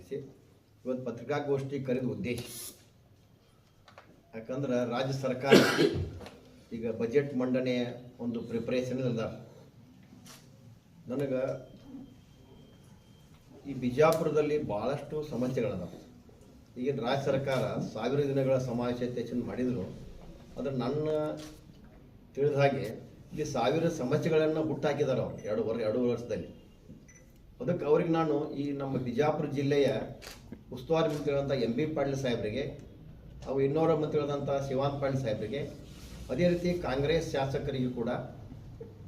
ನಮಸ್ಕರಿಸಿ ಇವತ್ತು ಪತ್ರಿಕಾಗೋಷ್ಠಿ ಕರೆದ ಉದ್ದೇಶ. ಯಾಕಂದ್ರೆ ರಾಜ್ಯ ಸರ್ಕಾರ ಈಗ ಬಜೆಟ್ ಮಂಡನೆಯ ಒಂದು ಪ್ರಿಪರೇಷನ್ ಅದ. ನನಗೆ ಈ ಬಿಜಾಪುರದಲ್ಲಿ ಭಾಳಷ್ಟು ಸಮಸ್ಯೆಗಳದಾವ ಈಗಿನ ರಾಜ್ಯ ಸರ್ಕಾರ ಸಾವಿರ ದಿನಗಳ ಸಮಾವೇಶತೆಯನ್ನು ಮಾಡಿದರು. ಆದರೆ ನನ್ನ ತಿಳಿದ ಹಾಗೆ ಇಲ್ಲಿ ಸಾವಿರ ಸಮಸ್ಯೆಗಳನ್ನು ಹುಟ್ಟಾಕಿದ್ದಾರೆ ಅವರು ಎರಡು ವರ್ಷ ಎರಡು ವರ್ಷದಲ್ಲಿ. ಅದಕ್ಕೆ ಅವ್ರಿಗೆ ನಾನು ಈ ನಮ್ಮ ಬಿಜಾಪುರ ಜಿಲ್ಲೆಯ ಉಸ್ತುವಾರಿ ಮಂತ್ರಿಗಳಂಥ ಎಂ ಬಿ ಪಾಟೀಲ್ ಸಾಹೇಬರಿಗೆ ಅವು ಇನ್ನೋರ ಮಂತ್ರಿಗಳಾದಂಥ ಶಿವಾಂತ್ ಪಾಟೀಲ್ ಸಾಹೇಬರಿಗೆ, ಅದೇ ರೀತಿ ಕಾಂಗ್ರೆಸ್ ಶಾಸಕರಿಗೂ ಕೂಡ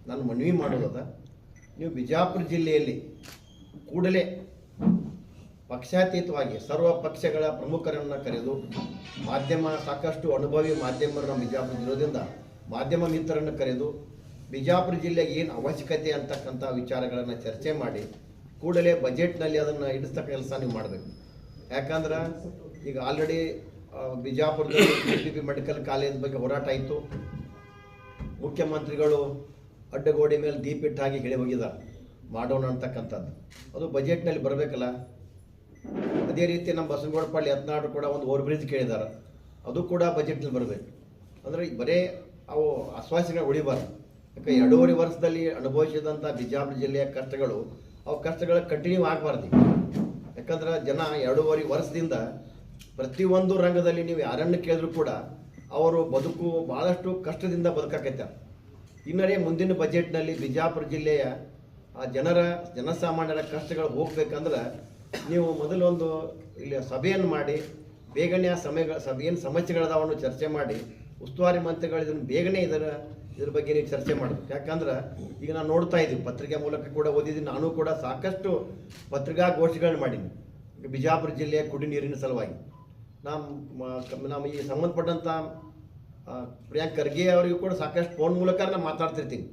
ನಾನು ಮನವಿ ಮಾಡೋದದ. ನೀವು ಬಿಜಾಪುರ ಜಿಲ್ಲೆಯಲ್ಲಿ ಕೂಡಲೇ ಪಕ್ಷಾತೀತವಾಗಿ ಸರ್ವ ಪಕ್ಷಗಳ ಪ್ರಮುಖರನ್ನು ಕರೆದು ಮಾಧ್ಯಮ, ಸಾಕಷ್ಟು ಅನುಭವಿ ಮಾಧ್ಯಮರು ನಮ್ಮ ಬಿಜಾಪುರ ಇರೋದ್ರಿಂದ ಮಾಧ್ಯಮ ಮಿತ್ರರನ್ನು ಕರೆದು ಬಿಜಾಪುರ ಜಿಲ್ಲೆಗೆ ಏನು ಅವಶ್ಯಕತೆ ಅಂತಕ್ಕಂಥ ವಿಚಾರಗಳನ್ನು ಚರ್ಚೆ ಮಾಡಿ ಕೂಡಲೇ ಬಜೆಟ್ನಲ್ಲಿ ಅದನ್ನು ಇಡಿಸ್ತಕ್ಕ ಕೆಲಸ ನೀವು ಮಾಡಬೇಕು. ಯಾಕಂದ್ರೆ ಈಗ ಆಲ್ರೆಡಿ ಬಿಜಾಪುರದಲ್ಲಿ ಬಿ ಮೆಡಿಕಲ್ ಕಾಲೇಜ್ ಬಗ್ಗೆ ಹೋರಾಟ ಆಯಿತು. ಮುಖ್ಯಮಂತ್ರಿಗಳು ಅಡ್ಡಗೋಡೆ ಮೇಲೆ ದೀಪಿಟ್ಟಾಗಿ ಹೇಳಿ ಹೋಗಿದ್ದಾರೆ. ಮಾಡೋಣ ಅಂತಕ್ಕಂಥದ್ದು. ಅದು ಬಜೆಟ್ನಲ್ಲಿ ಬರಬೇಕಲ್ಲ? ಅದೇ ರೀತಿ ನಮ್ಮ ಬಸವನಗೌಡ ಪಾಳ್ಯ ಯತ್ನಾಡು ಕೂಡ ಒಂದು ಓವರ್ ಬ್ರಿಡ್ಜ್ ಕೇಳಿದ್ದಾರೆ. ಅದು ಕೂಡ ಬಜೆಟ್ನಲ್ಲಿ ಬರಬೇಕು. ಅಂದರೆ ಬರೇ ಅವು ಆಶ್ವಾಸನೆ ಉಳಿಬಾರ್ದು. ಯಾಕೆ ಎರಡೂವರೆ ವರ್ಷದಲ್ಲಿ ಅನುಭವಿಸಿದಂಥ ಬಿಜಾಪುರ ಜಿಲ್ಲೆಯ ಕಷ್ಟಗಳು ಅವು ಕಷ್ಟಗಳು ಕಂಟಿನ್ಯೂ ಆಗಬಾರ್ದು ಯಾಕಂದ್ರೆ ಜನ ಎರಡೂವರೆ ವರ್ಷದಿಂದ ಪ್ರತಿಯೊಂದು ರಂಗದಲ್ಲಿ ನೀವು ಯಾರನ್ನು ಕೇಳಿದ್ರು ಕೂಡ ಅವರು ಬದುಕು ಭಾಳಷ್ಟು ಕಷ್ಟದಿಂದ ಬದುಕಾಕೈತೆ. ಇನ್ನರೇ ಮುಂದಿನ ಬಜೆಟ್ನಲ್ಲಿ ಬಿಜಾಪುರ ಜಿಲ್ಲೆಯ ಆ ಜನರ, ಜನಸಾಮಾನ್ಯರ ಕಷ್ಟಗಳು ಹೋಗ್ಬೇಕಂದ್ರೆ ನೀವು ಮೊದಲೊಂದು ಇಲ್ಲಿ ಸಭೆಯನ್ನು ಮಾಡಿ, ಬೇಗನೆ ಆ ಸಮಯಗಳ ಸಭೆ ಏನು ಸಮಸ್ಯೆಗಳದಾವನ್ನು ಚರ್ಚೆ ಮಾಡಿ, ಉಸ್ತುವಾರಿ ಮಂತ್ರಿಗಳು ಇದನ್ನು ಬೇಗನೆ ಇದರ ಇದ್ರ ಬಗ್ಗೆ ನೀವು ಚರ್ಚೆ ಮಾಡಬೇಕು. ಯಾಕಂದ್ರೆ ಈಗ ನಾನು ನೋಡ್ತಾ ಇದ್ದೀವಿ ಪತ್ರಿಕೆ ಮೂಲಕ ಕೂಡ ಓದಿದ್ದೀನಿ, ನಾನು ಕೂಡ ಸಾಕಷ್ಟು ಪತ್ರಿಕಾಗೋಷ್ಠಿಗಳನ್ನ ಮಾಡೀನಿ. ಬಿಜಾಪುರ ಜಿಲ್ಲೆಯ ಕುಡಿ ನೀರಿನ ಸಲುವಾಗಿ. ನಮ್ಮ ನಮ್ಮ ಈ ಸಂಬಂಧಪಟ್ಟಂಥ ಪ್ರಿಯಾಂಕ್ ಖರ್ಗೆ ಅವರಿಗೂ ಕೂಡ ಸಾಕಷ್ಟು ಫೋನ್ ಮೂಲಕ ನಾನು ಮಾತಾಡ್ತಿರ್ತೀನಿ.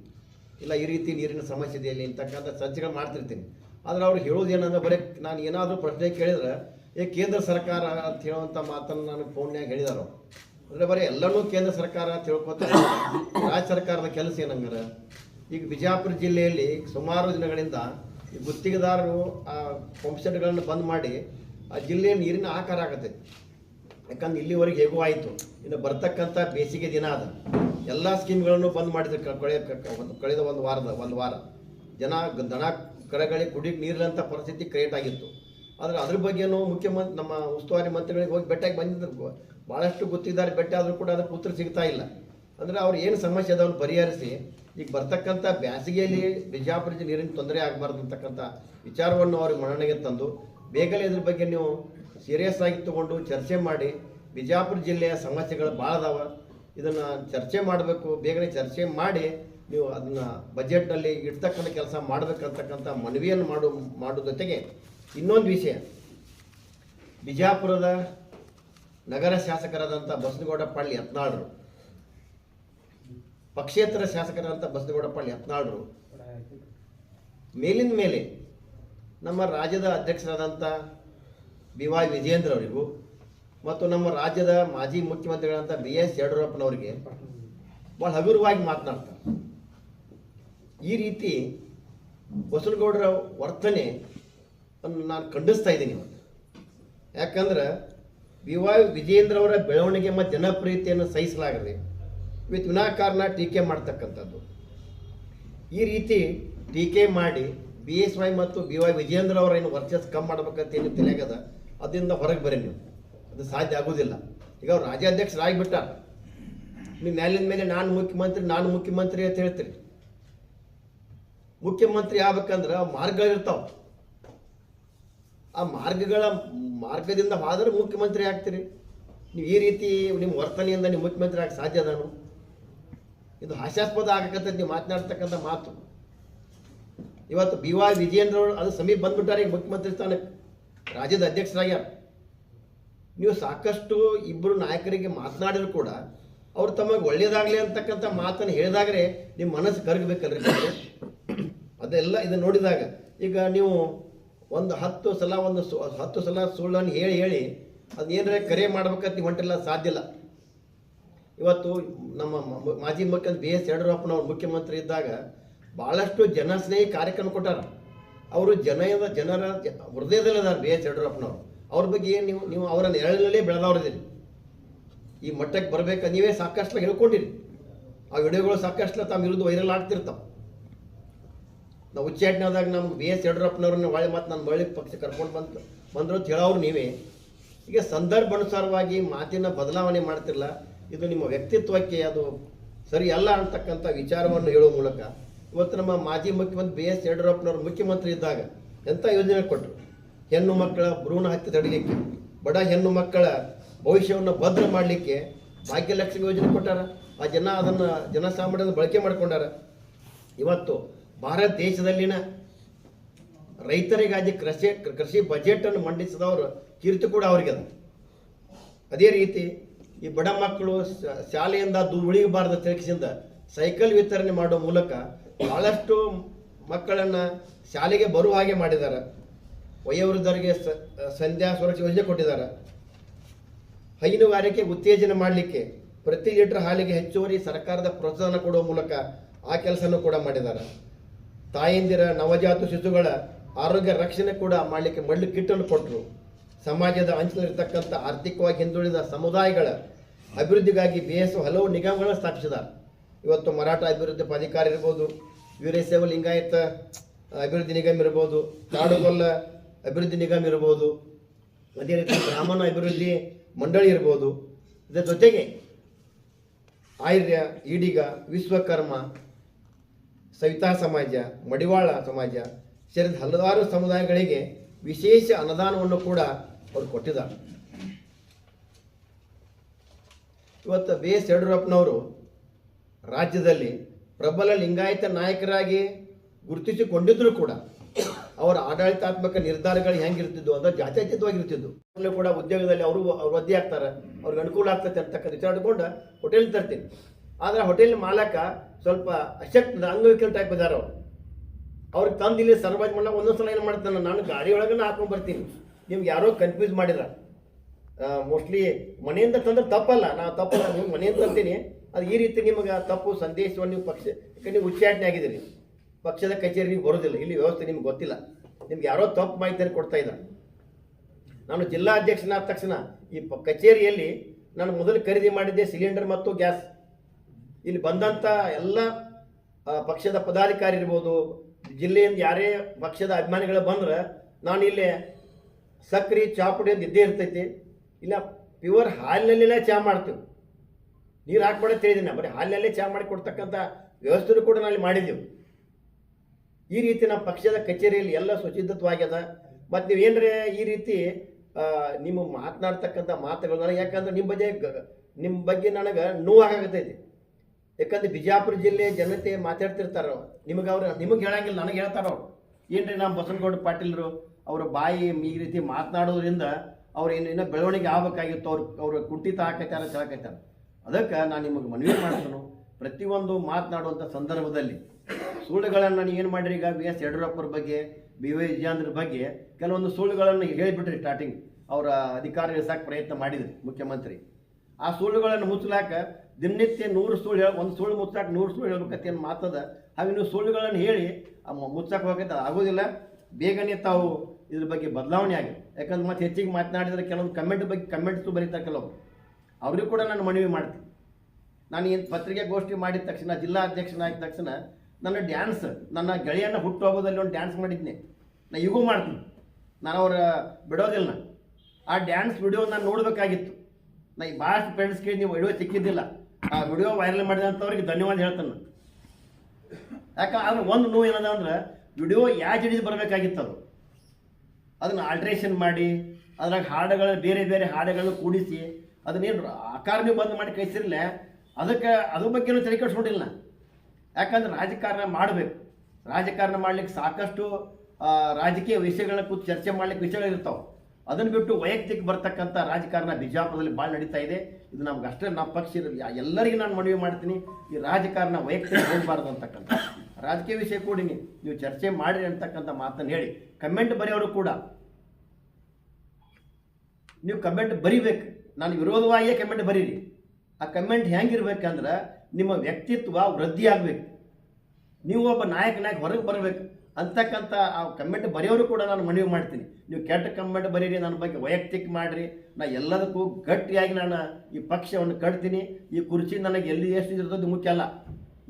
ಇಲ್ಲ, ಈ ರೀತಿ ನೀರಿನ ಸಮಸ್ಯೆ ಇದೆಯಲ್ಲಿ ಇಂತಕ್ಕಂಥ ಚರ್ಚೆಗಳು ಮಾಡ್ತಿರ್ತೀನಿ. ಆದರೆ ಅವ್ರು ಹೇಳೋದು ಏನಂದ್ರೆ ಬರೀ ನಾನು ಏನಾದರೂ ಪ್ರಶ್ನೆ ಕೇಳಿದ್ರೆ, ಏ, ಕೇಂದ್ರ ಸರ್ಕಾರ ಅಂತ ಹೇಳುವಂಥ ಮಾತನ್ನು ನಾನು ಫೋನ್ಯಾಗ ಹೇಳಿದಾರೋ ಅಂದರೆ ಬರೀ ಎಲ್ಲನೂ ಕೇಂದ್ರ ಸರ್ಕಾರ ತಿಳ್ಕೊತ ರಾಜ್ಯ ಸರ್ಕಾರದ ಕೆಲಸ ಏನಂಗಾರ? ಈಗ ಬಿಜಾಪುರ ಜಿಲ್ಲೆಯಲ್ಲಿ ಸುಮಾರು ದಿನಗಳಿಂದ ಈ ಗುತ್ತಿಗೆದಾರರು ಆ ಪಂಪ್ಸೆಟ್ಗಳನ್ನು ಬಂದ್ ಮಾಡಿ ಆ ಜಿಲ್ಲೆಯ ನೀರಿನ ಆಕಾರ ಆಗತ್ತೆ. ಯಾಕಂದ್ರೆ ಇಲ್ಲಿವರೆಗೆ ಹೇಗೂ ಆಯಿತು. ಇನ್ನು ಬರ್ತಕ್ಕಂಥ ಬೇಸಿಗೆ ದಿನ ಅದ. ಎಲ್ಲ ಸ್ಕೀಮ್ಗಳನ್ನು ಬಂದ್ ಮಾಡಿದ್ರು ಕಳೆದ ಒಂದು ವಾರದ, ಒಂದು ವಾರ. ಜನ ದನ ಕರಗಳಿಗೆ ಕುಡಿಯಕ್ಕೆ ನೀರಿಲ್ಲಂಥ ಪರಿಸ್ಥಿತಿ ಕ್ರಿಯೇಟ್ ಆಗಿತ್ತು. ಆದರೆ ಅದ್ರ ಬಗ್ಗೆನೂ ಮುಖ್ಯಮಂತ್ರಿ ನಮ್ಮ ಉಸ್ತುವಾರಿ ಮಂತ್ರಿಗಳಿಗೆ ಹೋಗಿ ಭೇಟಿಯಾಗಿ ಬಂದಿದ್ರು. ಭಾಳಷ್ಟು ಗೊತ್ತಿದ್ದಾರೆ ಬೆಟ್ಟ ಆದರೂ ಕೂಡ ಅದಕ್ಕೆ ಉತ್ತರ ಸಿಗ್ತಾ ಇಲ್ಲ. ಅಂದರೆ ಅವ್ರು ಏನು ಸಮಸ್ಯೆ ಅದನ್ನು ಪರಿಹರಿಸಿ. ಈಗ ಬರ್ತಕ್ಕಂಥ ಬ್ಯಾಸಿಗೆಯಲ್ಲಿ ಬಿಜಾಪುರ ನೀರಿನ ತೊಂದರೆ ಆಗಬಾರ್ದು ಅಂತಕ್ಕಂಥ ವಿಚಾರವನ್ನು ಅವ್ರಿಗೆ ಮನ್ನಣೆಗೆ ತಂದು, ಬೇಗನೆ ಇದ್ರ ಬಗ್ಗೆ ನೀವು ಸೀರಿಯಸ್ ಆಗಿ ತೊಗೊಂಡು ಚರ್ಚೆ ಮಾಡಿ, ಬಿಜಾಪುರ ಜಿಲ್ಲೆಯ ಸಮಸ್ಯೆಗಳು ಭಾಳ ಅದಾವ. ಇದನ್ನು ಚರ್ಚೆ ಮಾಡಬೇಕು, ಬೇಗನೆ ಚರ್ಚೆ ಮಾಡಿ, ನೀವು ಅದನ್ನು ಬಜೆಟ್ನಲ್ಲಿ ಇಡ್ತಕ್ಕಂಥ ಕೆಲಸ ಮಾಡಬೇಕಂತಕ್ಕಂಥ ಮನವಿಯನ್ನು ಮಾಡು ಮಾಡೋ ಜೊತೆಗೆ ಇನ್ನೊಂದು ವಿಷಯ. ಬಿಜಾಪುರದ ನಗರ ಶಾಸಕರಾದಂಥ ಬಸನಗೌಡ ಪಳ್ಳಿ ಯತ್ನಾಳರು. ಪಕ್ಷೇತರ ಶಾಸಕರಾದಂಥ ಬಸನಗೌಡ ಪಳ್ಳಿ ಯತ್ನಾಳರು. ಮೇಲಿನ ಮೇಲೆ ನಮ್ಮ ರಾಜ್ಯದ ಅಧ್ಯಕ್ಷರಾದಂಥ ಬಿ ವಾಯ್ ವಿಜೇಂದ್ರ ಅವರಿಗೂ ಮತ್ತು ನಮ್ಮ ರಾಜ್ಯದ ಮಾಜಿ ಮುಖ್ಯಮಂತ್ರಿಗಳಾದಂಥ ಬಿ ಎಸ್ ಯಡಿಯೂರಪ್ಪನವರಿಗೆ ಭಾಳ ಹಗುರವಾಗಿ ಮಾತನಾಡ್ತಾರೆ. ಈ ರೀತಿ ಬಸನಗೌಡರ ವರ್ತನೆ ಅನ್ನು ನಾನು ಖಂಡಿಸ್ತಾ ಇದ್ದೀನಿ ಇವತ್ತು. ಯಾಕಂದ್ರೆ ವಿ ವೈ ವಿಜೇಂದ್ರ ಅವರ ಬೆಳವಣಿಗೆ ಮತ್ತು ಜನಪ್ರಿಯತೆಯನ್ನು ಸಹಿಸಲಾಗದೆ ಇವತ್ತು ವಿನಾಕಾರಣ ಟೀಕೆ ಮಾಡ್ತಕ್ಕಂಥದ್ದು. ಈ ರೀತಿ ಟೀಕೆ ಮಾಡಿ ಬಿ ಎಸ್ ವೈ ಮತ್ತು ಬಿ ವೈ ವಿಜೇಂದ್ರ ಅವರ ಏನು ವರ್ಚಸ್ ಕಮ್ಮಿ ಮಾಡ್ಬೇಕಂತ ಏನು ತಿಳಿಯಾಗದ, ಅದರಿಂದ ಹೊರಗೆ ಬರೀ ನೀವು. ಅದು ಸಾಧ್ಯ ಆಗೋದಿಲ್ಲ. ಈಗ ಅವ್ರು ರಾಜ್ಯಾಧ್ಯಕ್ಷರಾಗಿಬಿಟ್ಟಾರ. ನೀವು ಮೇಲಿನ ಮೇಲೆ ನಾನು ಮುಖ್ಯಮಂತ್ರಿ ನಾನು ಮುಖ್ಯಮಂತ್ರಿ ಅಂತ ಹೇಳ್ತೀರಿ. ಮುಖ್ಯಮಂತ್ರಿ ಆಗ್ಬೇಕಂದ್ರೆ ಮಾರ್ಗಗಳಿರ್ತಾವ. ಆ ಮಾರ್ಗಗಳ ಮಾರ್ಗದಿಂದ ಹೋದ್ರೆ ಮುಖ್ಯಮಂತ್ರಿ ಆಗ್ತೀರಿ. ನೀವು ಈ ರೀತಿ ನಿಮ್ಮ ವರ್ತನೆಯಿಂದ ನೀವು ಮುಖ್ಯಮಂತ್ರಿ ಆಗಕ್ಕೆ ಸಾಧ್ಯ ಅದನು ಇದು ಹಾಸ್ಯಾಸ್ಪದ ಆಗಕ್ಕಂತ ನೀವು ಮಾತನಾಡ್ತಕ್ಕಂಥ ಮಾತು. ಇವತ್ತು ಬಿ ವಾಯ್ ವಿಜಯೇಂದ್ರ ಅವರು ಅದು ಸಮೀಪ ಬಂದ್ಬಿಟ್ಟಾರೆ, ಈಗ ಮುಖ್ಯಮಂತ್ರಿ ಸ್ಥಾನಕ್ಕೆ ರಾಜ್ಯದ ಅಧ್ಯಕ್ಷರಾಗ್ಯಾರ. ನೀವು ಸಾಕಷ್ಟು ಇಬ್ಬರು ನಾಯಕರಿಗೆ ಮಾತನಾಡಿದ್ರು ಕೂಡ ಅವ್ರು ತಮಗೆ ಒಳ್ಳೇದಾಗಲಿ ಅಂತಕ್ಕಂಥ ಮಾತನ್ನು ಹೇಳಿದಾಗಲೇ ನಿಮ್ಮ ಮನಸ್ಸು ಕರಗಬೇಕಲ್ರಿ? ಅದೆಲ್ಲ ಇದನ್ನು ನೋಡಿದಾಗ ಈಗ ನೀವು ಒಂದು ಹತ್ತು ಸಲ ಒಂದು ಸು ಹತ್ತು ಸಲ ಸುಳ್ಳನ್ನು ಹೇಳಿ ಹೇಳಿ ಅದು ಏನಾರ ಕರೆ ಮಾಡ್ಬೇಕಂತ ನೀವು ಹೊಂಟಿಲ್ಲ ಸಾಧ್ಯ ಇಲ್ಲ. ಇವತ್ತು ನಮ್ಮ ಮಾಜಿ ಮುಖ್ಯಮಂತ್ರಿ ಬಿ ಎಸ್ ಯಡಿಯೂರಪ್ಪನವ್ರು ಮುಖ್ಯಮಂತ್ರಿ ಇದ್ದಾಗ ಭಾಳಷ್ಟು ಜನಸ್ನೇಹಿ ಕಾರ್ಯಕ್ರಮ ಕೊಟ್ಟಾರ. ಅವರು ಜನದ ಜನರ ಹೃದಯದಲ್ಲಿ ಹೃದಯದಲ್ಲಿದ್ದಾರೆ ಬಿ ಎಸ್ ಯಡಿಯೂರಪ್ಪನವ್ರು. ಅವ್ರ ಬಗ್ಗೆ ಏನು ನೀವು ನೀವು ಅವರ ನೆರಳಿನಲ್ಲೇ ಬೆಳೆದವ್ರದಿರಿ ಈ ಮಟ್ಟಕ್ಕೆ ಬರಬೇಕು ನೀವೇ ಸಾಕಷ್ಟು ಹೇಳ್ಕೊಂಡಿರಿ. ಆ ವಿಡಿಯೋಗಳು ಸಾಕಷ್ಟು ತಮ್ಮ ವಿರುದ್ಧ ವೈರಲ್ ಆಗ್ತಿರ್ತಾವೆ. ನಾವು ಉಚ್ಚಾಟನೆದಾಗ ನಮ್ಗೆ ಬಿ ಎಸ್ ಯಡಿಯೂರಪ್ಪನವ್ರನ್ನ ಒಳ್ಳೆ ಮತ್ತು ನನ್ನ ಬಳ್ಳಿ ಪಕ್ಷ ಕರ್ಕೊಂಡು ಬಂತು ಬಂದರು ಅಂತ ಹೇಳೋರು ನೀವೇ. ಈಗ ಸಂದರ್ಭಾನುಸಾರವಾಗಿ ಮಾತಿನ ಬದಲಾವಣೆ ಮಾಡ್ತಿರಲ್ಲ ಇದು ನಿಮ್ಮ ವ್ಯಕ್ತಿತ್ವಕ್ಕೆ ಅದು ಸರಿ ಅಲ್ಲ ಅಂತಕ್ಕಂಥ ವಿಚಾರವನ್ನು ಹೇಳುವ ಮೂಲಕ. ಇವತ್ತು ನಮ್ಮ ಮಾಜಿ ಮುಖ್ಯಮಂತ್ರಿ ಬಿ ಎಸ್ ಯಡಿಯೂರಪ್ಪನವರು ಮುಖ್ಯಮಂತ್ರಿ ಇದ್ದಾಗ ಎಂಥ ಯೋಜನೆ ಕೊಟ್ಟರು ಹೆಣ್ಣು ಮಕ್ಕಳ ಭ್ರೂಣ ಹತ್ಯೆ ತಡಿಲಿಕ್ಕೆ ಬಡ ಹೆಣ್ಣು ಮಕ್ಕಳ ಭವಿಷ್ಯವನ್ನು ಭದ್ರ ಮಾಡಲಿಕ್ಕೆ ಭಾಗ್ಯಲಕ್ಷ್ಮಿ ಯೋಜನೆ ಕೊಟ್ಟಾರ. ಆ ಜನ ಅದನ್ನು ಜನಸಾಮಾನ್ಯದ ಬಳಕೆ ಮಾಡ್ಕೊಂಡಾರ. ಇವತ್ತು ಭಾರತ ದೇಶದಲ್ಲಿನ ರೈತರಿಗಾಗಿ ಕೃಷಿ ಕೃಷಿ ಬಜೆಟನ್ನು ಮಂಡಿಸಿದವರು ಕೀರ್ತಿ ಕೂಡ ಅವರಿಗೆ ಅದು. ಅದೇ ರೀತಿ ಈ ಬಡ ಮಕ್ಕಳು ಶಾಲೆಯಿಂದ ದೂರ ತಿರುಗಿಸಿಂದ ಸೈಕಲ್ ವಿತರಣೆ ಮಾಡುವ ಮೂಲಕ ಬಹಳಷ್ಟು ಮಕ್ಕಳನ್ನು ಶಾಲೆಗೆ ಬರುವ ಹಾಗೆ ಮಾಡಿದ್ದಾರೆ ವಯೋವೃದ್ಧರಿಗೆ ಸಂಧ್ಯಾ ಸುರಕ್ಷಾ ಯೋಜನೆ ಕೊಟ್ಟಿದ್ದಾರೆ ಹೈನುಗಾರಿಕೆ ಉತ್ತೇಜನ ಮಾಡಲಿಕ್ಕೆ ಪ್ರತಿ ಲೀಟರ್ ಹಾಲಿಗೆ ಹೆಚ್ಚುವರಿ ಸರ್ಕಾರದ ಪ್ರೋತ್ಸಾಹನ ಕೊಡುವ ಮೂಲಕ ಆ ಕೆಲಸನೂ ಕೂಡ ಮಾಡಿದ್ದಾರೆ ತಾಯಂದಿರ ನವಜಾತ ಶಿಶುಗಳ ಆರೋಗ್ಯ ರಕ್ಷಣೆ ಕೂಡ ಮಾಡಲಿಕ್ಕೆ ಮಳ್ಳು ಕಿಟ್ಟನ್ನು ಕೊಟ್ಟರು ಸಮಾಜದ ಅಂಚಿನಲ್ಲಿರ್ತಕ್ಕಂಥ ಆರ್ಥಿಕವಾಗಿ ಹಿಂದುಳಿದ ಸಮುದಾಯಗಳ ಅಭಿವೃದ್ಧಿಗಾಗಿ ಬಿ ಎಸ್ ಹಲವು ನಿಗಮಗಳನ್ನು ಸ್ಥಾಪಿಸಿದ. ಇವತ್ತು ಮರಾಠ ಅಭಿವೃದ್ಧಿ ಪ್ರಾಧಿಕಾರ ಇರ್ಬೋದು ವೀರಶೈವ ಲಿಂಗಾಯತ ಅಭಿವೃದ್ಧಿ ನಿಗಮ ಇರ್ಬೋದು ಕಾಡುಗೊಲ್ಲ ಅಭಿವೃದ್ಧಿ ನಿಗಮ ಇರ್ಬೋದು, ಅದೇ ರೀತಿ ಬ್ರಾಹ್ಮಣ ಅಭಿವೃದ್ಧಿ ಮಂಡಳಿ ಇರ್ಬೋದು. ಇದರ ಜೊತೆಗೆ ಆರ್ಯ, ಈಡಿಗ, ವಿಶ್ವಕರ್ಮ ಸವಿತಾ ಸಮಾಜ, ಮಡಿವಾಳ ಸಮಾಜ ಸೇರಿದ ಹಲವಾರು ಸಮುದಾಯಗಳಿಗೆ ವಿಶೇಷ ಅನುದಾನವನ್ನು ಕೂಡ ಅವರು ಕೊಟ್ಟಿದ್ದಾರೆ. ಇವತ್ತು ಬಿ ಎಸ್ ಯಡಿಯೂರಪ್ಪನವರು ರಾಜ್ಯದಲ್ಲಿ ಪ್ರಬಲ ಲಿಂಗಾಯತ ನಾಯಕರಾಗಿ ಗುರುತಿಸಿಕೊಂಡಿದ್ರು ಕೂಡ ಅವರ ಆಡಳಿತಾತ್ಮಕ ನಿರ್ಧಾರಗಳು ಹೆಂಗಿರ್ತಿದ್ವು ಅಂದ್ರೆ ಜಾತ್ಯತೀತವಾಗಿರ್ತಿದ್ವು ಅಲ್ಲೂ ಕೂಡ ಉದ್ಯೋಗದಲ್ಲಿ ಅವರು ವೃದ್ಧಿ ಆಗ್ತಾರೆ ಅವ್ರಿಗೆ ಅನುಕೂಲ ಆಗ್ತದೆ ಅಂತಕ್ಕಂಥ ವಿಚಾರ ಇಟ್ಕೊಂಡು ಹೋಟೆಲ್ ತರ್ತೀನಿ. ಆದರೆ ಹೋಟೆಲ್ ಮಾಲಕ ಸ್ವಲ್ಪ ಅಶಕ್ತ ಅಂಗವಿಕಲ ಟೈಪ್ ಇದಾರೆ ಅವ್ರು. ಅವ್ರಿಗೆ ತಂದು ಇಲ್ಲಿ ಸರ್ವೈಸ್ ಮಾಡ ಒಂದೊಂದು ಸಲ ಏನು ಮಾಡ್ತಾನೆ ನಾನು ಗಾಡಿ ಒಳಗನ ಹಾಕೊಂಡು ಬರ್ತೀನಿ. ನಿಮ್ಗೆ ಯಾರೋ ಕನ್ಫ್ಯೂಸ್ ಮಾಡಿಲ್ಲ ಮೋಸ್ಟ್ಲಿ ಮನೆಯಿಂದ ತಂದ್ರೆ ತಪ್ಪಲ್ಲ. ನಾವು ತಪ್ಪಲ್ಲ, ನೀವು ಮನೆಯಿಂದ ತರ್ತೀನಿ ಅದು ಈ ರೀತಿ ನಿಮಗೆ ತಪ್ಪು ಸಂದೇಶವನ್ನು ನೀವು ಪಕ್ಷ ನೀವು ಉಚ್ಚಾಟನೆ ಆಗಿದ್ದೀರಿ. ಪಕ್ಷದ ಕಚೇರಿ ನೀವು ಬರೋದಿಲ್ಲ. ಇಲ್ಲಿ ವ್ಯವಸ್ಥೆ ನಿಮ್ಗೆ ಗೊತ್ತಿಲ್ಲ. ನಿಮ್ಗೆ ಯಾರೋ ತಪ್ಪು ಮಾಹಿತಿಯನ್ನು ಕೊಡ್ತಾ ಇದ್ದಾರೆ. ನಾನು ಜಿಲ್ಲಾ ಅಧ್ಯಕ್ಷನಾದ ತಕ್ಷಣ ಈ ಕಚೇರಿಯಲ್ಲಿ ನಾನು ಮೊದಲು ಖರೀದಿ ಮಾಡಿದ್ದೆ ಸಿಲಿಂಡರ್ ಮತ್ತು ಗ್ಯಾಸ್. ಇಲ್ಲಿ ಬಂದಂಥ ಎಲ್ಲ ಪಕ್ಷದ ಪದಾಧಿಕಾರಿ ಇರ್ಬೋದು, ಜಿಲ್ಲೆಯಿಂದ ಯಾರೇ ಪಕ್ಷದ ಅಭಿಮಾನಿಗಳು ಬಂದ್ರೆ ನಾನು ಇಲ್ಲಿ ಸಕ್ರೆ ಚಾಪುಡಿ ಅಂತ ಇದ್ದೇ ಇರ್ತೈತಿ. ಇಲ್ಲ ಪ್ಯೂರ್ ಹಾಲಿನಲ್ಲೇ ಚಹಾ ಮಾಡ್ತೀವಿ. ನೀರು ಹಾಕ್ಬೇಡ ತಿಳಿದಿನ ಬರೀ ಹಾಲಿನಲ್ಲೇ ಚಹಾ ಮಾಡಿ ಕೊಡ್ತಕ್ಕಂಥ ವ್ಯವಸ್ಥೆನೂ ಕೂಡ ನಾಳೆ ಮಾಡಿದ್ದೀವಿ ಈ ರೀತಿ ನಮ್ಮ ಪಕ್ಷದ ಕಚೇರಿಯಲ್ಲಿ ಎಲ್ಲ ಸುಚಿದ್ಧತ್ವಾಗ್ಯದ ಮತ್ತು ನೀವು ಏನರೇ ಈ ರೀತಿ ನಿಮ್ಮ ಮಾತನಾಡ್ತಕ್ಕಂಥ ಮಾತುಗಳು ನನಗೆ ಯಾಕಂದ್ರೆ ನಿಮ್ಮ ಬಗ್ಗೆ ನಿಮ್ಮ ಬಗ್ಗೆ ನನಗೆ ನೋವಾಗತೈತಿ ಯಾಕಂದ್ರೆ ಬಿಜಾಪುರ ಜಿಲ್ಲೆ ಜನತೆ ಮಾತಾಡ್ತಿರ್ತಾರ, ನಿಮಗೆ ಅವ್ರು ನಿಮಗೆ ಹೇಳಂಗಿಲ್ಲ, ನನಗೆ ಹೇಳ್ತಾರ ಏನ್ರಿ ನಮ್ಮ ಬಸನಗೌಡ ಪಾಟೀಲರು, ಅವ್ರ ಬಾಯಿ ಈ ರೀತಿ ಮಾತನಾಡೋದ್ರಿಂದ ಅವ್ರು ಏನು ಇನ್ನೂ ಬೆಳವಣಿಗೆ ಆಗ್ಬೇಕಾಗಿತ್ತು, ಅವ್ರು ಅವ್ರ ಕುಂಠಿತ ಹಾಕೈತಾರ, ಚಳಕೈತಾರ. ಅದಕ್ಕೆ ನಾನು ನಿಮಗೆ ಮನವಿ ಮಾಡ್ತೀನಿ. ಪ್ರತಿಯೊಂದು ಮಾತನಾಡುವಂಥ ಸಂದರ್ಭದಲ್ಲಿ ಸುಳ್ಳುಗಳನ್ನು ನಾನು ಏನು ಮಾಡಿರಿ ಈಗ ಬಿ ಎಸ್ ಯಡಿಯೂರಪ್ಪರ ಬಗ್ಗೆ ಬಿ ವೈ ವಿಜಯಾಂದ್ರ ಬಗ್ಗೆ ಕೆಲವೊಂದು ಸುಳ್ಳುಗಳನ್ನು ಹೇಳಿಬಿಟ್ರಿ ಸ್ಟಾರ್ಟಿಂಗ್ ಅವರ ಅಧಿಕಾರ ಇಳಿಸಕ್ಕೆ ಪ್ರಯತ್ನ ಮಾಡಿದ್ರಿ ಮುಖ್ಯಮಂತ್ರಿ. ಆ ಸುಳ್ಳುಗಳನ್ನು ಮುಚ್ಚಲಾಕ ದಿನನಿತ್ಯ ನೂರು ಸುಳ್ಳು ಹೇಳಿ, ಒಂದು ಸುಳ್ಳು ಮುಚ್ಚಾಕ ನೂರು ಸುಳ್ಳು ಹೇಳ್ಬೇಕಂತ ಏನು ಮಾತದ? ಹಾಗೆ ನೀವು ಸುಳ್ಳುಗಳನ್ನು ಹೇಳಿ, ಆ ಮ- ಮುಚ್ಚಾಕ ಹೋಗೈತೆ ಆಗೋದಿಲ್ಲ. ಬೇಗನೆ ತಾವು ಇದ್ರ ಬಗ್ಗೆ ಬದಲಾವಣೆ ಆಗಿದೆ ಯಾಕಂದ್ರೆ ಮತ್ತೆ ಹೆಚ್ಚಿಗೆ ಮಾತನಾಡಿದರೆ ಕೆಲವೊಂದು ಕಮೆಂಟ್ ಬಗ್ಗೆ ಕಮೆಂಟ್ಸು ಬರೀತಾರೆ ಕೆಲವರು ಅವ್ರಿಗೂ ಕೂಡ ನಾನು ಮನವಿ ಮಾಡ್ತೀನಿ. ನಾನು ಏನು ಪತ್ರಿಕೆ ಗೋಷ್ಠಿ ಮಾಡಿದ ತಕ್ಷಣ ಜಿಲ್ಲಾ ಅಧ್ಯಕ್ಷನಾದ ತಕ್ಷಣ, ನನ್ನ ಡ್ಯಾನ್ಸ್ ನನ್ನ ಗೆಳೆಯನ ಹುಟ್ಟುಹಬ್ಬದಲ್ಲಿ ಒಂದು ಡ್ಯಾನ್ಸ್ ಮಾಡಿದ್ನಿ. ನಾನು ಈಗೂ ಮಾಡ್ತೀನಿ. ನಾನು ಅವರ ಬಿಡೋದಿಲ್ಲ. ಆ ಡ್ಯಾನ್ಸ್ ವಿಡಿಯೋ ನಾನು ನೋಡಬೇಕಾಗಿತ್ತು. ನಾ ಈ ಭಾಳಷ್ಟು ಫ್ರೆಂಡ್ಸ್ಗೆ ನೀವು ವಿಡಿಯೋ ಸಿಕ್ಕಿದ್ದಿಲ್ಲ. ಆ ವಿಡಿಯೋ ವೈರಲ್ ಮಾಡಿದಂಥವ್ರಿಗೆ ಧನ್ಯವಾದ ಹೇಳ್ತಾನೆ. ಯಾಕೆ ಆದ್ರೆ ಒಂದು ನೋವು ಏನದ ಅಂದ್ರೆ ವಿಡಿಯೋ ಯಾಜ್ ಹಿಡಿದು ಬರಬೇಕಾಗಿತ್ತು ಅದು. ಅದನ್ನು ಆಲ್ಟ್ರೇಷನ್ ಮಾಡಿ, ಅದ್ರಾಗ ಹಾಡುಗಳು ಬೇರೆ ಬೇರೆ ಹಾಡುಗಳನ್ನು ಕೂಡಿಸಿ, ಅದನ್ನೇನು ಆಕಾರ ನೀವು ಬಂದ್ ಮಾಡಿ ಕಳಿಸಿರಲಿಲ್ಲ, ಅದಕ್ಕೆ ಅದ್ರ ಬಗ್ಗೆನೂ ತಲೆ ಕೆಡಿಸ್ಕೊಂಡಿಲ್ಲ. ಯಾಕಂದ್ರೆ ರಾಜಕಾರಣ ಮಾಡಬೇಕು. ರಾಜಕಾರಣ ಮಾಡ್ಲಿಕ್ಕೆ ಸಾಕಷ್ಟು ರಾಜಕೀಯ ವಿಷಯಗಳ ಕೂತು ಚರ್ಚೆ ಮಾಡ್ಲಿಕ್ಕೆ ವಿಷಯಗಳಿರ್ತಾವೆ. ಅದನ್ನು ಬಿಟ್ಟು ವೈಯಕ್ತಿಕ ಬರ್ತಕ್ಕಂಥ ರಾಜಕಾರಣ ಬಿಜಾಪುರದಲ್ಲಿ ಭಾಳ ನಡೀತಾ ಇದೆ. ಇದು ನಮ್ಗೆ ಅಷ್ಟೇ ನಮ್ಮ ಪಕ್ಷ ಎಲ್ಲರಿಗೂ ನಾನು ಮನವಿ ಮಾಡ್ತೀನಿ, ಈ ರಾಜಕಾರಣ ವೈಯಕ್ತಿಕ ಹೋಗಬಾರ್ದು ಅಂತಕ್ಕಂಥ. ರಾಜಕೀಯ ವಿಷಯ ಕೂಡ ನೀವು ನೀವು ಚರ್ಚೆ ಮಾಡಿರಿ ಅಂತಕ್ಕಂಥ ಮಾತನ್ನು ಹೇಳಿ. ಕಮೆಂಟ್ ಬರೆಯೋರು ಕೂಡ. ನೀವು ಕಮೆಂಟ್ ಬರಿಬೇಕು. ನಾನು ವಿರೋಧವಾಗಿಯೇ ಕಮೆಂಟ್ ಬರೀರಿ. ಆ ಕಮೆಂಟ್ ಹೆಂಗಿರ್ಬೇಕಂದ್ರೆ ನಿಮ್ಮ ವ್ಯಕ್ತಿತ್ವ ವೃದ್ಧಿ ಆಗಬೇಕು ನೀವು ಒಬ್ಬ ನಾಯಕನಾಗಿ ಹೊರಗೆ ಬರಬೇಕು. ಅಂತಕ್ಕಂಥ ಆ ಕಮೆಂಟ್ ಬರೆಯೋರು ಕೂಡ ನಾನು ಮನವಿ ಮಾಡ್ತೀನಿ. ನೀವು ಕೆಟ್ಟ ಕಮೆಂಟ್ ಬರೀರಿ, ನನ್ನ ಬಗ್ಗೆ ವೈಯಕ್ತಿಕ ಮಾಡಿರಿ. ನಾ ಎಲ್ಲದಕ್ಕೂ ಗಟ್ಟಿಯಾಗಿ ನಾನು ಈ ಪಕ್ಷವನ್ನು ಕಟ್ತೀನಿ. ಈ ಕುರ್ಚಿ ನನಗೆ ಎಲ್ಲಿ ಎಷ್ಟು ಇರ್ತದೆ ಮುಖ್ಯ ಅಲ್ಲ.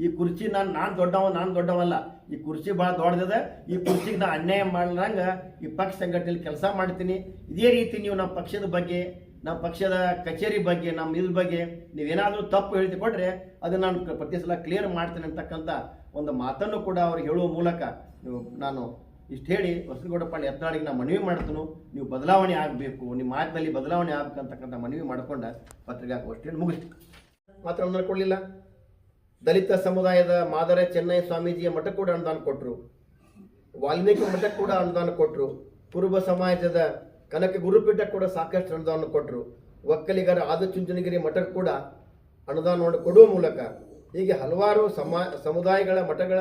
ಈ ಕುರ್ಚಿ ನಾನು ನಾನು ದೊಡ್ಡವ, ನಾನು ದೊಡ್ಡವಲ್ಲ. ಈ ಕುರ್ಚಿ ಭಾಳ ದೊಡ್ಡದಿದೆ ಈ ಕುರ್ಚಿಗೆ ನಾ ಅನ್ಯಾಯ ಮಾಡ್ದಂಗೆ ಈ ಪಕ್ಷ ಸಂಘಟನೆಯಲ್ಲಿ ಕೆಲಸ ಮಾಡ್ತೀನಿ. ಇದೇ ರೀತಿ ನೀವು ನಮ್ಮ ಪಕ್ಷದ ಬಗ್ಗೆ, ನಮ್ಮ ಪಕ್ಷದ ಕಚೇರಿ ಬಗ್ಗೆ, ನಮ್ಮ ಇದ್ರ ಬಗ್ಗೆ ನೀವೇನಾದರೂ ತಪ್ಪು ಹೇಳ್ತಿಕೊಟ್ರೆ ಅದನ್ನು ನಾನು ಪ್ರತಿ ಸಲ ಕ್ಲಿಯರ್ ಮಾಡ್ತೀನಿ ಅಂತಕ್ಕಂಥ ಒಂದು ಮಾತನ್ನು ಕೂಡ ಅವ್ರಿಗೆ ಹೇಳುವ ಮೂಲಕ ನೀವು ನಾನು ಇಷ್ಟು ಹೇಳಿ ಹೊಸಗೌಡಪಳ್ಳಿ ಯತ್ನಾಳಿಗೆ ನಾನು ಮನವಿ ಮಾಡ್ತೀನಿ, ನೀವು ಬದಲಾವಣೆ ಆಗಬೇಕು, ನಿಮ್ಮ ಮಾತಿನಲ್ಲಿ ಬದಲಾವಣೆ ಆಗ್ಬೇಕಂತಕ್ಕಂಥ ಮನವಿ ಮಾಡ್ಕೊಂಡ ಪತ್ರಿಕಾಗೋಷ್ಠಿಯನ್ನು ಮುಗಿಸ್ತು ಮಾತ್ರ ಅನುದಾನ ಕೊಡಲಿಲ್ಲ. ದಲಿತ ಸಮುದಾಯದ ಮಾದರ ಚೆನ್ನೈ ಸ್ವಾಮೀಜಿಯ ಮಠ ಕೂಡ ಅನುದಾನ ಕೊಟ್ಟರು ವಾಲ್ಮೀಕಿ ಮಠ ಕೂಡ ಅನುದಾನ ಕೊಟ್ಟರು ಕುರುಬ ಸಮಾಜದ ಕನಕ ಗುರುಪೀಠ ಕೂಡ ಸಾಕಷ್ಟು ಅನುದಾನ ಕೊಟ್ಟರು ಒಕ್ಕಲಿಗರ ಆದಚುಂಚನಗಿರಿ ಮಠ ಕೂಡ ಅನುದಾನವನ್ನು ಕೊಡುವ ಮೂಲಕ ಹೀಗೆ ಹಲವಾರು ಸಮಾ, ಸಮುದಾಯಗಳ ಮಠಗಳ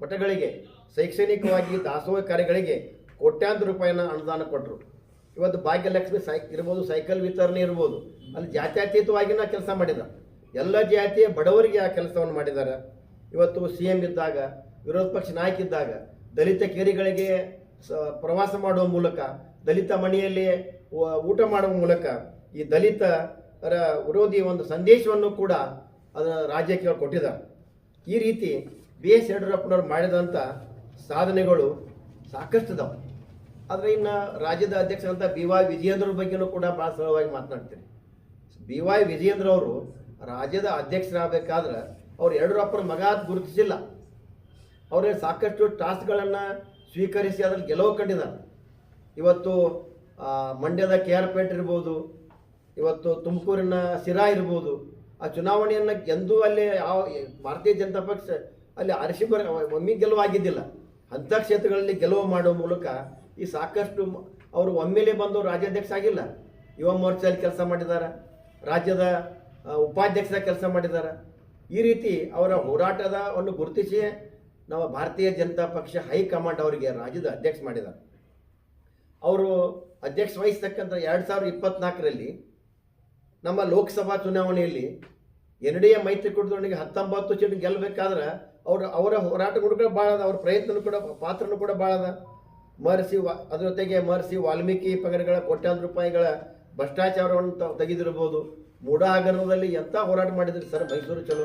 ಮಠಗಳಿಗೆ ಶೈಕ್ಷಣಿಕವಾಗಿ ದಾಸೋಹ ಕಾರ್ಯಗಳಿಗೆ ಕೋಟ್ಯಾಂತರ ರೂಪಾಯಿನ ಅನುದಾನ ಕೊಟ್ಟರು ಇವತ್ತು ಭಾಗ್ಯಲಕ್ಷ್ಮಿ ಸೈ, ಇರ್ಬೋದು, ಸೈಕಲ್ ವಿತರಣೆ ಇರ್ಬೋದು, ಅಲ್ಲಿ ಜಾತ್ಯತೀತವಾಗಿನ ಕೆಲಸ ಮಾಡಿದ. ಎಲ್ಲ ಜಾತಿಯ ಬಡವರಿಗೆ ಆ ಕೆಲಸವನ್ನು ಮಾಡಿದ್ದಾರೆ ಇವತ್ತು ಸಿ ಎಂ ಇದ್ದಾಗ, ವಿರೋಧ ಪಕ್ಷ ನಾಯಕ ಇದ್ದಾಗ, ದಲಿತ ಕೇರಿಗಳಿಗೆ ಪ್ರವಾಸ ಮಾಡುವ ಮೂಲಕ, ದಲಿತ ಮನೆಯಲ್ಲಿ ಊಟ ಮಾಡುವ ಮೂಲಕ ಈ ದಲಿತರ ವಿರೋಧಿ ಒಂದು ಸಂದೇಶವನ್ನು ಕೂಡ ಅದನ್ನು ರಾಜ್ಯಕ್ಕೆ ಕೊಟ್ಟಿದ್ದಾರೆ. ಈ ರೀತಿ ಬಿ ಎಸ್ ಯಡಿಯೂರಪ್ಪನವ್ರು ಮಾಡಿದಂಥ ಸಾಧನೆಗಳು ಸಾಕಷ್ಟು ಇದಾವೆ. ಆದರೆ ಇನ್ನು ರಾಜ್ಯದ ಅಧ್ಯಕ್ಷರಂತ ಬಿ ವೈ ವಿಜಯೇಂದ್ರ ಬಗ್ಗೆನೂ ಕೂಡ ಭಾಳ ಸರಳವಾಗಿ ಮಾತನಾಡ್ತೀನಿ. ಬಿ ವೈ ವಿಜಯೇಂದ್ರ ಅವರು ರಾಜ್ಯದ ಅಧ್ಯಕ್ಷರಾಗಬೇಕಾದ್ರೆ ಅವ್ರು ಯಡಿಯೂರಪ್ಪನ ಮಗ ಗುರುತಿಸಿಲ್ಲ. ಅವರೇ ಸಾಕಷ್ಟು ಟಾಸ್ಕ್ಗಳನ್ನು ಸ್ವೀಕರಿಸಿ ಅದ್ರಲ್ಲಿ ಗೆಲುವು ಕಂಡಿದ್ದಾರೆ. ಇವತ್ತು ಮಂಡ್ಯದ ಕೆ ಆರ್ ಪೇಟ್ ಇರ್ಬೋದು, ಇವತ್ತು ತುಮಕೂರಿನ ಸಿರಾ ಇರ್ಬೋದು, ಆ ಚುನಾವಣೆಯನ್ನು ಎಂದೂ ಅಲ್ಲಿ ಯಾವ, ಭಾರತೀಯ ಜನತಾ ಪಕ್ಷ ಅಲ್ಲಿ ಅರಶಿ ಬರ ಒಮ್ಮೆ ಗೆಲುವು ಆಗಿದ್ದಿಲ್ಲ. ಅಂಥ ಕ್ಷೇತ್ರಗಳಲ್ಲಿ ಗೆಲುವು ಮಾಡುವ ಮೂಲಕ ಈ ಸಾಕಷ್ಟು ಅವರು ಒಮ್ಮೆಲೆ ಬಂದು ರಾಜ್ಯಾಧ್ಯಕ್ಷ ಆಗಿಲ್ಲ. ಯುವ ಮೋರ್ಚಾದಲ್ಲಿ ಕೆಲಸ ಮಾಡಿದ್ದಾರೆ ರಾಜ್ಯದ ಉಪಾಧ್ಯಕ್ಷ ಕೆಲಸ ಮಾಡಿದ್ದಾರೆ ಈ ರೀತಿ ಅವರ ಹೋರಾಟದ ಒಂದು ಗುರುತಿಸಿ ನಮ್ಮ ಭಾರತೀಯ ಜನತಾ ಪಕ್ಷ ಹೈಕಮಾಂಡ್ ಅವರಿಗೆ ರಾಜ್ಯದ ಅಧ್ಯಕ್ಷ ಮಾಡಿದ್ದಾರೆ ಅವರು ಅಧ್ಯಕ್ಷ ವಹಿಸ್ತಕ್ಕಂಥ ಎರಡು ಸಾವಿರದ ಇಪ್ಪತ್ನಾಲ್ಕರಲ್ಲಿ ನಮ್ಮ ಲೋಕಸಭಾ ಚುನಾವಣೆಯಲ್ಲಿ ಎನ್ ಡಿ ಎ ಮೈತ್ರಿಕೂಟದೊಂದಿಗೆ ಹತ್ತೊಂಬತ್ತು ಸೀಟ್ ಗೆಲ್ಲಬೇಕಾದ್ರೆ ಅವ್ರ, ಅವರ ಹೋರಾಟಗಳು ಕೂಡ ಭಾಳ ಅದ, ಅವ್ರ ಪ್ರಯತ್ನ ಕೂಡ ಪಾತ್ರನೂ ಕೂಡ ಭಾಳ ಅದ. ಮಹರ್ಷಿ ವಾ ಅದ್ರ ಜೊತೆಗೆ ಮಹರ್ಷಿ ವಾಲ್ಮೀಕಿ ಪಗರಗಳ ಕೋಟ್ಯಾಂತರ ರೂಪಾಯಿಗಳ ಭ್ರಷ್ಟಾಚಾರವನ್ನು ತ- ತೆಗೆದಿರ್ಬೋದು ಮೂಢ ಹಗರಣದಲ್ಲಿ ಎಂಥ ಹೋರಾಟ ಮಾಡಿದ್ರು ಸರ್ ಮೈಸೂರು ಚಲೋ?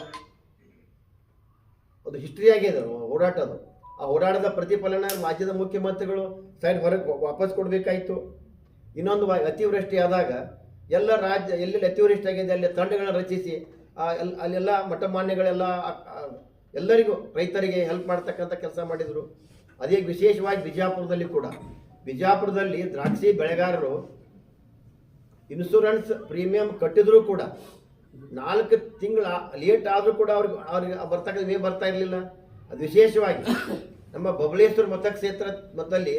ಅದು ಹಿಸ್ಟ್ರಿ ಆಗಿದೆ ಹೋರಾಟ ಅದು. ಆ ಹೋರಾಟದ ಪ್ರತಿಫಲನ ರಾಜ್ಯದ ಮುಖ್ಯಮಂತ್ರಿಗಳು ಸೈಡ್ ಹೊರಗೆ ವಾಪಸ್ ಕೊಡಬೇಕಾಯಿತು. ಇನ್ನೊಂದು ಅತಿವೃಷ್ಟಿ ಆದಾಗ ಎಲ್ಲ ರಾಜ್ಯ, ಎಲ್ಲೆಲ್ಲಿ ಅತಿವೃಷ್ಟಿ ಆಗಿದೆ, ಅಲ್ಲಿ ತಂಡಗಳನ್ನು ರಚಿಸಿ ಅಲ್ಲೆಲ್ಲ ಮಠಮಾನ್ಯಗಳೆಲ್ಲ, ಆ- ಆ ಎಲ್ಲರಿಗೂ ರೈತರಿಗೆ ಹೆಲ್ಪ್ ಮಾಡ್ತಕ್ಕಂಥ ಕೆಲಸ ಮಾಡಿದರು. ಅದೇ ವಿಶೇಷವಾಗಿ ಬಿಜಾಪುರದಲ್ಲಿ ಕೂಡ. ಬಿಜಾಪುರದಲ್ಲಿ ದ್ರಾಕ್ಷಿ ಬೆಳೆಗಾರರು ಇನ್ಶೂರೆನ್ಸ್ ಪ್ರೀಮಿಯಂ ಕಟ್ಟಿದ್ರು ಕೂಡ ನಾಲ್ಕು ತಿಂಗಳ ಲೇಟ್ ಆದರೂ ಕೂಡ ಅವ್ರಿಗೆ ಅವ್ರಿಗೆ ಬರ್ತಕ್ಕಂಥ ವಿಮೆ ಬರ್ತಾ ಇರಲಿಲ್ಲ. ಅದು ವಿಶೇಷವಾಗಿ ನಮ್ಮ ಬಬಲೇಶ್ವರ ಮತಕ್ಷೇತ್ರ ಮತ್ತಲ್ಲಿ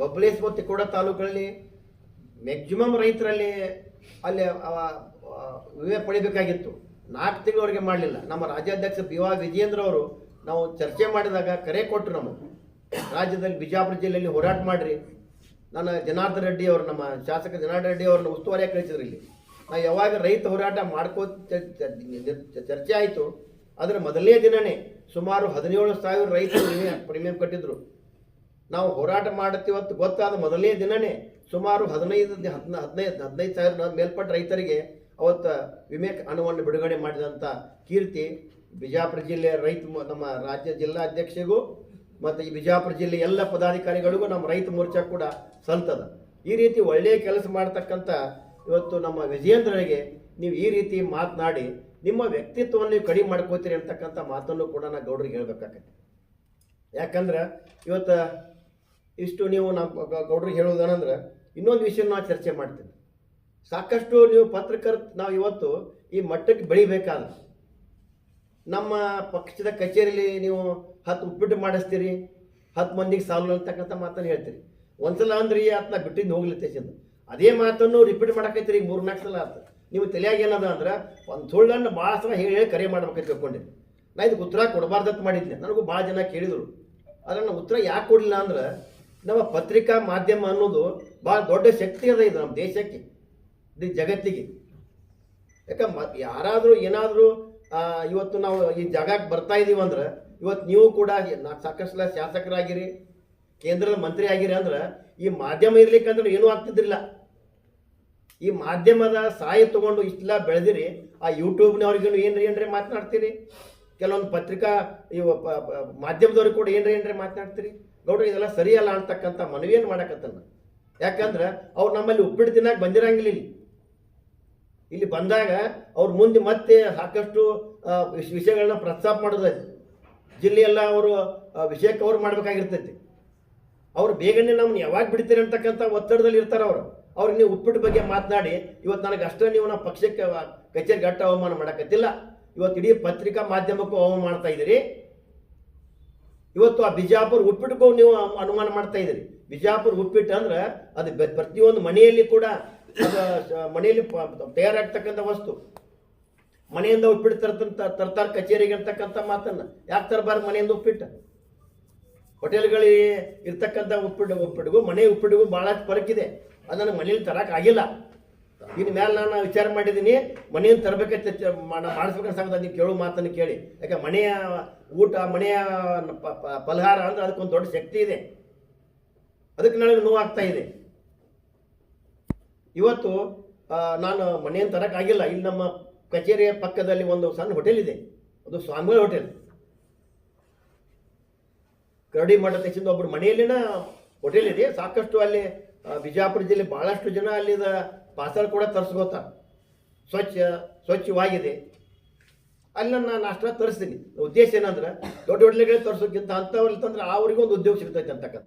ಬಬಲೇಶ್ವರ ಕೂಡ ತಾಲೂಕಲ್ಲಿ ಮ್ಯಾಕ್ಸಿಮಮ್ ರೈತರಲ್ಲಿ ಅಲ್ಲಿ ವಿಮೆ ಪಡಿಬೇಕಾಗಿತ್ತು. ನಾಲ್ಕು ತಿಂಗಳವರೆಗೆ ಮಾಡಲಿಲ್ಲ. ನಮ್ಮ ರಾಜ್ಯಾಧ್ಯಕ್ಷ ಬಿ ವಾ ವಿಜೇಂದ್ರ ಅವರು ನಾವು ಚರ್ಚೆ ಮಾಡಿದಾಗ ಕರೆ ಕೊಟ್ಟರು ನಮಗೆ. ರಾಜ್ಯದಲ್ಲಿ ಬಿಜಾಪುರ ಜಿಲ್ಲೆಯಲ್ಲಿ ಹೋರಾಟ ಮಾಡಿರಿ. ನನ್ನ ಜನಾರ್ದನ ರೆಡ್ಡಿ ಅವರು, ನಮ್ಮ ಶಾಸಕ ಜನಾರ್ದನ್ ರೆಡ್ಡಿ ಅವ್ರನ್ನ ಉಸ್ತುವಾರಿಯಾಗಿ ಕಳಿಸಿದ್ರು ಇಲ್ಲಿ. ನಾವು ಯಾವಾಗ ರೈತ ಹೋರಾಟ ಮಾಡ್ಕೋ ಚರ್ಚೆ ಆಯಿತು, ಅದರ ಮೊದಲನೇ ದಿನವೇ ಸುಮಾರು ಹದಿನೇಳು ಸಾವಿರ ರೈತರು ಪ್ರೀಮಿಯಂ ಕಟ್ಟಿದ್ರು. ನಾವು ಹೋರಾಟ ಮಾಡುತ್ತೀವತ್ತು ಗೊತ್ತಾದ ಮೊದಲನೇ ದಿನವೇ ಸುಮಾರು ಹದಿನೈದು ಹದಿನ ಹದಿನೈದು ಹದಿನೈದು ಸಾವಿರ ಮೇಲ್ಪಟ್ಟ ರೈತರಿಗೆ ಅವತ್ತು ವಿಮೆ ಹಣವನ್ನು ಬಿಡುಗಡೆ ಮಾಡಿದಂಥ ಕೀರ್ತಿ ಬಿಜಾಪುರ ಜಿಲ್ಲೆಯ ರೈತ ನಮ್ಮ ರಾಜ್ಯ ಜಿಲ್ಲಾ ಅಧ್ಯಕ್ಷರಿಗೂ ಮತ್ತು ಈ ಬಿಜಾಪುರ ಜಿಲ್ಲೆ ಎಲ್ಲ ಪದಾಧಿಕಾರಿಗಳಿಗೂ ನಮ್ಮ ರೈತ ಮೋರ್ಚಾ ಕೂಡ ಸಲ್ತದ. ಈ ರೀತಿ ಒಳ್ಳೆಯ ಕೆಲಸ ಮಾಡ್ತಕ್ಕಂಥ ಇವತ್ತು ನಮ್ಮ ವಿಜಯೇಂದ್ರರಿಗೆ ನೀವು ಈ ರೀತಿ ಮಾತನಾಡಿ ನಿಮ್ಮ ವ್ಯಕ್ತಿತ್ವವನ್ನು ನೀವು ಕಡಿಮೆ ಮಾಡ್ಕೋತೀರಿ ಅಂತಕ್ಕಂಥ ಮಾತನ್ನು ಕೂಡ ನಾನು ಗೌಡ್ರಿಗೆ ಹೇಳ್ಬೇಕಾಗತ್ತೆ ಯಾಕಂದ್ರೆ ಇವತ್ತು ಇಷ್ಟು ನೀವು ನಮ್ಮ ಗೌಡ್ರಿಗೆ ಹೇಳೋದೇನಂದ್ರೆ ಇನ್ನೊಂದು ವಿಷಯ ನಾವು ಚರ್ಚೆ ಮಾಡ್ತೀನಿ. ಸಾಕಷ್ಟು ನೀವು ಪತ್ರಕರ್ತ ನಾವು ಇವತ್ತು ಈ ಮಟ್ಟಕ್ಕೆ ಬೆಳಿಬೇಕಾದ್ರೆ ನಮ್ಮ ಪಕ್ಷದ ಕಚೇರಿಯಲ್ಲಿ ನೀವು ಹತ್ತು ಉಪ್ಪಿಟ್ಟು ಮಾಡಿಸ್ತೀರಿ ಹತ್ತು ಮಂದಿಗೆ ಸಾಲು ಅಂತಕ್ಕಂಥ ಮಾತನ್ನು ಹೇಳ್ತೀರಿ. ಒಂದ್ಸಲ ಅಂದ್ರೆ ಈ ಆತ್ನ ಬಿಟ್ಟಿದ್ದು ಹೋಗ್ಲಿತ್ತೇಸಿಂದ ಅದೇ ಮಾತನ್ನು ರಿಪೀಟ್ ಮಾಡಕೈತ್ರಿ ಈಗ ಮೂರ್ನಾಲ್ಕು ಸಲ ಆತ. ನೀವು ತಲೆಯಾಗಿ ಏನದ ಅಂದ್ರೆ ಒಂದು ಸುಳ್ಳನ್ನು ಭಾಳ ಸಲ ಹೇಳಿ ಹೇಳಿ ಕರೆ ಮಾಡ್ಬೇಕಂತ ತಿಳ್ಕೊಂಡಿದ್ದೆ ನಾ ಇದಕ್ಕೆ ಉತ್ತರ ಕೊಡಬಾರ್ದಂತ ಮಾಡಿದ್ದೆ ನನಗೂ ಭಾಳ ಜನ ಕೇಳಿದರು. ಅದನ್ನು ಉತ್ತರ ಯಾಕೆ ಕೊಡಲಿಲ್ಲ ಅಂದ್ರೆ ನಮ್ಮ ಪತ್ರಿಕಾ ಮಾಧ್ಯಮ ಅನ್ನೋದು ಭಾಳ ದೊಡ್ಡ ಶಕ್ತಿ ಅದ ಇದು ನಮ್ಮ ದೇಶಕ್ಕೆ. ಇಡೀ ಜಗತ್ತಿಗೆ. ಯಾಕ ಮ, ಯಾರಾದರೂ ಏನಾದರೂ ಇವತ್ತು ನಾವು ಈ ಜಾಗಕ್ಕೆ ಬರ್ತಾ ಇದ್ದೀವಿ ಅಂದ್ರೆ, ಇವತ್ತು ನೀವು ಕೂಡ ನಾ- ಸಾಕಷ್ಟು ಶಾಸಕರಾಗಿರಿ, ಕೇಂದ್ರದ ಮಂತ್ರಿ ಆಗಿರಿ ಅಂದ್ರೆ, ಈ ಮಾಧ್ಯಮ ಇರ್ಲಿಕ್ಕಂದ್ರೆ ಏನೂ ಆಗ್ತಿದ್ರಿಲ್ಲ. ಈ ಮಾಧ್ಯಮದ ಸಹಾಯ ತಗೊಂಡು ಇಷ್ಟೆಲ್ಲ ಬೆಳೆದಿರಿ, ಆ ಯೂಟ್ಯೂಬ್ನವ್ರಿಗೂ ಏನ್ರಿ ಏನ್ರಿ ಮಾತನಾಡ್ತೀರಿ? ಕೆಲವೊಂದು ಪತ್ರಿಕಾ, ಇವ ಮಾಧ್ಯಮದವ್ರಿಗೆ ಕೂಡ ಏನ್ರಿ ಏನ್ರಿ ಮಾತನಾಡ್ತೀರಿ? ನೋಡ್ರಿ ಇದೆಲ್ಲ ಸರಿಯಲ್ಲ ಅಂತಕ್ಕಂಥ ಮನವಿಯನ್ನು ಮಾಡಕತ್ತಲ್ಲ? ಯಾಕಂದ್ರೆ ಅವ್ರು ನಮ್ಮಲ್ಲಿ ಉಪ್ಪಿಟ್ಟು ತಿನ್ನಕ್ಕೆ ಬಂದಿರಂಗಿಲ್ಲ ಇಲ್ಲಿ ಬಂದಾಗ ಅವ್ರ ಮುಂದೆ ಮತ್ತೆ ಸಾಕಷ್ಟು ವಿಷಯಗಳನ್ನ ಪ್ರಸ್ತಾಪ ಮಾಡೋದೈತಿ ಜಿಲ್ಲೆಯೆಲ್ಲ ಅವರು ವಿಷಯ ಕವರ್ ಮಾಡಬೇಕಾಗಿರ್ತೈತಿ. ಅವ್ರು ಬೇಗನೆ ನಮ್ಮನ್ನು ಯಾವಾಗ ಬಿಡ್ತೀರಿ ಅಂತಕ್ಕಂಥ ಒತ್ತಡದಲ್ಲಿ ಇರ್ತಾರೆ ಅವರು. ಅವ್ರಿಗೆ ನೀವು ಉಪ್ಪಿಟ್ಟು ಬಗ್ಗೆ ಮಾತನಾಡಿ, ಇವತ್ತು ನನಗೆ ಅಷ್ಟೇ ನೀವು ನಮ್ಮ ಪಕ್ಷಕ್ಕೆ ಕಚೇರಿ ಅಟ್ಟ ಅವಮಾನ ಮಾಡಕತ್ತಿಲ್ಲ. ಇವತ್ತು ಇಡೀ ಪತ್ರಿಕಾ ಮಾಧ್ಯಮಕ್ಕೂ ಅವಮಾನ ಮಾಡ್ತಾ ಇದ್ದೀರಿ. ಇವತ್ತು ಆ ಬಿಜಾಪುರ ಉಪ್ಪಿಟ್ಟಕ್ಕೂ ನೀವು ಅನುಮಾನ ಮಾಡ್ತಾ ಇದ್ದೀರಿ. ಬಿಜಾಪುರ ಉಪ್ಪಿಟ್ಟು ಅಂದ್ರೆ ಅದು ಪ್ರತಿಯೊಂದು ಮನೆಯಲ್ಲಿ ಕೂಡ ಅದು ಮನೆಯಲ್ಲಿ ತಯಾರಾಗ್ತಕ್ಕಂಥ ವಸ್ತು. ಮನೆಯಿಂದ ಉಪ್ಪಿಟ್ಟು ತರ್ತಂತ, ತರ್ತಾರ ಕಚೇರಿಗೆ ಅಂತಕ್ಕಂಥ ಮಾತನ್ನ. ಯಾಕೆ ತರಬಾರ್ದು ಮನೆಯಿಂದ ಉಪ್ಪಿಟ್ಟು? ಹೋಟೆಲ್ಗಳಿಗೆ ಇರ್ತಕ್ಕಂಥ ಉಪ್ಪಿಟ್ಟು ಉಪ್ಪಿಟ್ಟಿಗೂ ಮನೆ ಉಪ್ಪಿಟ್ಟಿಗೂ ಭಾಳ ಫರಕ್ ಇದೆ ಅದು ಮನೇಲಿ ತರಕ್ಕೆ ಆಗಿಲ್ಲ. ಇನ್ನು ಮೇಲೆ ನಾನು ವಿಚಾರ ಮಾಡಿದ್ದೀನಿ ಮನೆಯಿಂದ ತರಬೇಕಂತ ಮಾಡಿಸ್ಬೇಕಂತ ಸಂಗತಿ ನೀವು ಕೇಳೋ ಮಾತನ್ನು ಕೇಳಿ. ಯಾಕೆ ಮನೆಯ ಊಟ, ಮನೆಯ ಫಲಹಾರ ಅಂದ್ರೆ ಅದಕ್ಕೊಂದು ದೊಡ್ಡ ಶಕ್ತಿ ಇದೆ. ಅದಕ್ಕೆ ನನಗೆ ನೋವಾಗ್ತಾ ಇದೆ. ಇವತ್ತು ನಾನು ಮನೆಯನ್ನು ತರೋಕ್ಕಾಗಿಲ್ಲ ಇಲ್ಲಿ ನಮ್ಮ ಕಚೇರಿಯ ಪಕ್ಕದಲ್ಲಿ ಒಂದು ಸಣ್ಣ ಹೋಟೆಲ್ ಇದೆ. ಅದು ಸ್ವಾಮಿ ಹೋಟೆಲ್ ಕರಡಿ ಮಠ ತಕ್ಷಣ ಒಬ್ಬರು ಮನೆಯಲ್ಲಿನ ಹೋಟೆಲ್ ಇದೆ. ಸಾಕಷ್ಟು ಅಲ್ಲಿ ಬಿಜಾಪುರ ಜಿಲ್ಲೆ ಭಾಳಷ್ಟು ಜನ ಅಲ್ಲಿದ ಪಾರ್ಸಲ್ ಕೂಡ ತರಿಸ್ಕೋತಾರೆ ಸ್ವಚ್ಛ, ಸ್ವಚ್ಛವಾಗಿದೆ. ಅಲ್ಲಿ ನಾನು ನಾಷ್ಟ ತರಿಸ್ತೀನಿ. ಉದ್ದೇಶ ಏನಂದ್ರೆ, ದೊಡ್ಡ ಹೋಟೆಲ್ಗಳಿಗೆ ತರಿಸೋಕ್ಕಿಂತ ಅಂಥವ್ರಲ್ಲಿ ತಂದ್ರೆ ಅವ್ರಿಗೊಂದು ಉದ್ಯೋಗ ಸಿಗ್ತೈತೆ ಅಂತಕ್ಕಂಥ